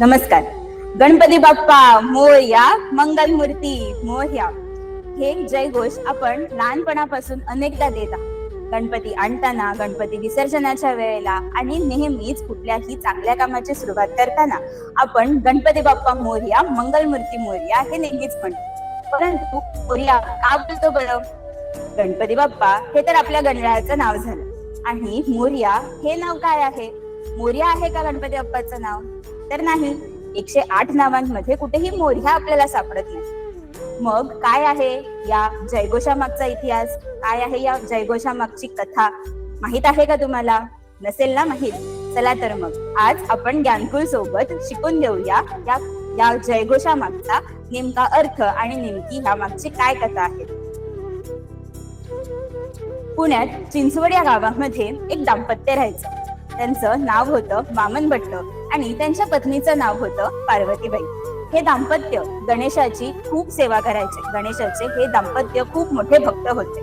नमस्कार. गणपती बाप्पा मोरया मंगल मूर्ती मोरया. हे जयघोष आपण लहानपणापासून अनेकदा देता गणपती आणताना गणपती विसर्जनाच्या वेळेला आणि नेहमीच कुठल्याही चांगल्या कामाची सुरुवात करताना आपण गणपती बाप्पा मोरया मंगल मूर्ती मोरया हे नेहमीच म्हणतो. परंतु मोरया का बोलतो बरं? गणपती बाप्पा हे तर आपल्या गणरायाचं नाव झालं. आणि मोरया हे नाव काय आहे? मोरया आहे का गणपती बाप्पाचं नाव? तर नाही. एकशे आठ नावांमध्ये कुठेही मोर्या आपल्याला सापडत नाही. मग काय आहे या जयघोषा मागचा इतिहास? काय आहे या जयघोषा मागची कथा? माहीत आहे का तुम्हाला? नसेल ना माहीत? चला तर मग. आज आपण ज्ञानकुल सोबत शिकून घेऊया या या जयघोषा मागचा नेमका अर्थ आणि नेमकी ह्या मागची काय कथा आहे. पुण्यात चिंचवड या गावामध्ये एक दाम्पत्य राहायचं. त्यांचं नाव होतं वामन भट्ट. आणि त्यांच्या पत्नीचं नाव होतं पार्वतीबाई. हे दाम्पत्य गणेशाची खूप सेवा करायचे. गणेशाचे हे दाम्पत्य खूप मोठे भक्त होते.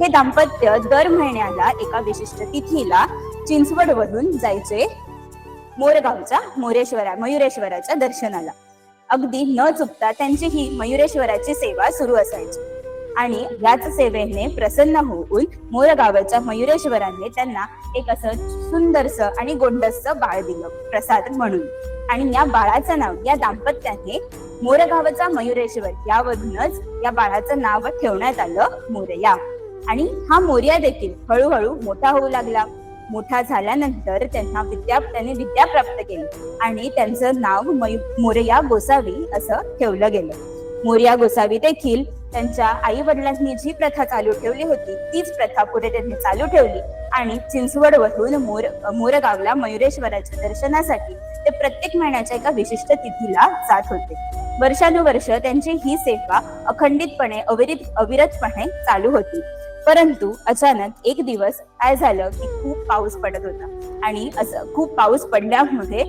हे दाम्पत्य दर महिन्याला एका विशिष्ट तिथीला चिंचवडवरून जायचे मोरगावच्या मोरेश्वरा मयुरेश्वराच्या दर्शनाला. अगदी न चुकता त्यांची ही मयुरेश्वराची सेवा सुरू असायची. आणि याच सेवेने प्रसन्न होऊन मोरगावच्या मयुरेश्वराने त्यांना एक असं सुंदरस आणि गोंडस बाळ दिलं प्रसाद म्हणून. आणि या बाळाचं नाव या दाम्पत्याने मोरगावचा मयुरेश्वर यावरूनच या बाळाचं नाव ठेवण्यात आलं मोरया. आणि हा मोर्या देखील हळूहळू मोठा होऊ लागला. मोठा झाल्यानंतर त्यांना विद्या त्यांनी विद्या प्राप्त केली आणि त्यांचं नाव मयू मोरया गोसावी असं ठेवलं गेलं. मोरया गोसावी देखील त्यांच्या आई वडिलांनी जी प्रथा चालू ठेवली होती तीच प्रथा पुढे त्यांनी चालू ठेवली. आणि चिंचवडवरून मोर मोरगावला मयुरेश्वराच्या दर्शनासाठी ते प्रत्येक महिन्याच्या एका विशिष्ट तिथीला जात होते. वर्षानुवर्ष त्यांची ही सेवा अखंडितपणे अविरित अविरतपणे चालू होती. परंतु अचानक एक दिवस काय झालं की खूप पाऊस पडत होता. आणि असं खूप पाऊस पडल्यामुळे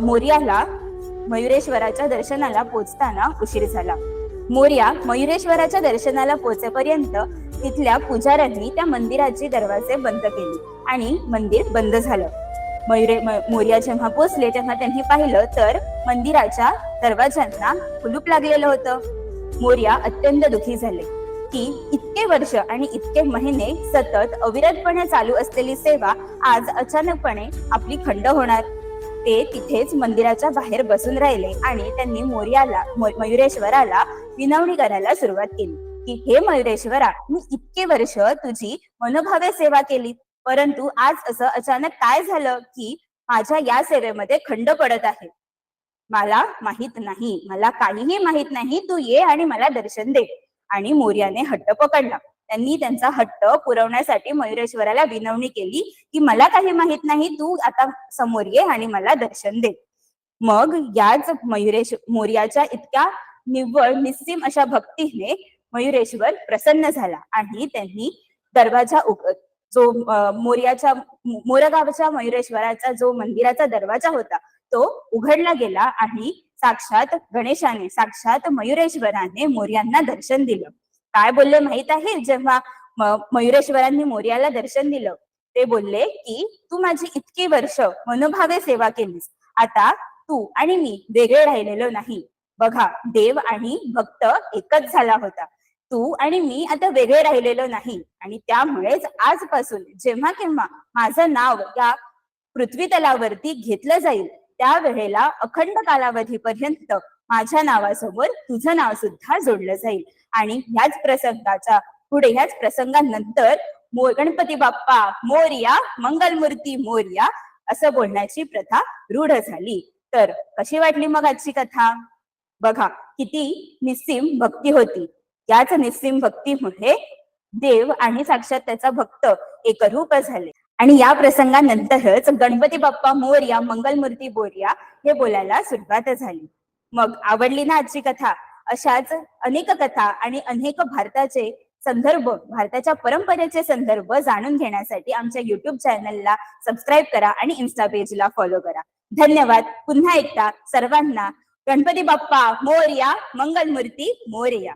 मोर्याला मयुरेश्वराच्या दर्शनाला पोचताना उशीर झाला. मोर्या मयुरेश्वराच्या दर्शनाला पोचेपर्यंत तिथल्या पुजाऱ्यांनी त्या मंदिराचे दरवाजे बंद केले आणि मंदिर बंद झालं. मयुरे मोर्या जेव्हा पोचले तेव्हा त्यांनी पाहिलं तर मंदिराच्या दरवाजांना कुलूप लागलेलं होतं. मोर्या अत्यंत दुखी झाले की इतके वर्ष आणि इतके महिने सतत अविरतपणे चालू असलेली सेवा आज अचानकपणे आपली खंड होणार. ते तिथेच मंदिराच्या बाहेर बसून राहिले आणि त्यांनी मोर्याला मयुरेश्वराला विनवणी करायला सुरुवात केली. की हे मयुरेश्वरा मी इतके वर्ष तुझी मनोभावे सेवा केली. परंतु आज असं अचानक काय झालं की माझ्या या सेवेमध्ये खंड पडत आहे. मला माहीत नाही. मला काहीही माहीत नाही. तू ये आणि मला दर्शन दे. आणि मोर्याने हट्ट पकडला. त्यांनी त्यांचा हट्ट पुरवण्यासाठी मयुरेश्वराला विनवणी केली की मला काही माहीत नाही. तू आता समोर ये आणि मला दर्शन दे. मग याच मयुरेश मोर्याच्या इतक्या निव्वळ निस्सीम अशा भक्तीने मयुरेश्वर प्रसन्न झाला आणि त्यांनी दरवाजा उघड जो मोर्याच्या मोरगावच्या मयुरेश्वराचा जो मंदिराचा दरवाजा होता तो उघडला गेला आणि साक्षात गणेशाने साक्षात मयुरेश्वराने मोर्यांना दर्शन दिलं. काय बोलले माहीत आहे? जेव्हा मयुरेश्वरांनी मोर्याला दर्शन दिलं ते बोलले की तू माझी इतकी वर्ष मनोभावे सेवा केलीस. आता तू आणि मी वेगळे राहिलेलो नाही. बघा देव आणि भक्त एकच झाला होता. तू आणि मी आता वेगळे राहिलेलो नाही. आणि त्यामुळेच आजपासून जेव्हा केव्हा माझं नाव या पृथ्वी तलावरती घेतलं जाईल त्यावेळेला अखंड कालावधीपर्यंत माझ्या नावासमोर तुझं नाव सुद्धा जोडलं जाईल. आणि ह्याच प्रसंगाच्या पुढे ह्याच प्रसंगानंतर मोर गणपती बाप्पा मोर्या मंगलमूर्ती मोर्या असं बोलण्याची प्रथा रूढ झाली. तर कशी वाटली मग आजची कथा? बघा किती निस्सीम भक्ती होती. याच निस्सीम भक्तीमुळे देव आणि साक्षात त्याचा भक्त एकरूप झाले. आणि या प्रसंगानंतरच गणपती बाप्पा मोर्या मंगलमूर्ती बोर्या हे बोलायला सुरुवात झाली. मग आवडली ना आजची कथा? अशाच अनेक कथा आणि अनेक भारताचे संदर्भ भारताच्या परंपरेचे संदर्भ जाणून घेण्यासाठी आमच्या युट्यूब चॅनलला सबस्क्राईब करा आणि इन्स्टा पेजला फॉलो करा. धन्यवाद. पुन्हा एकदा सर्वांना गणपती बाप्पा मोर्या मंगलमूर्ती मोर्या.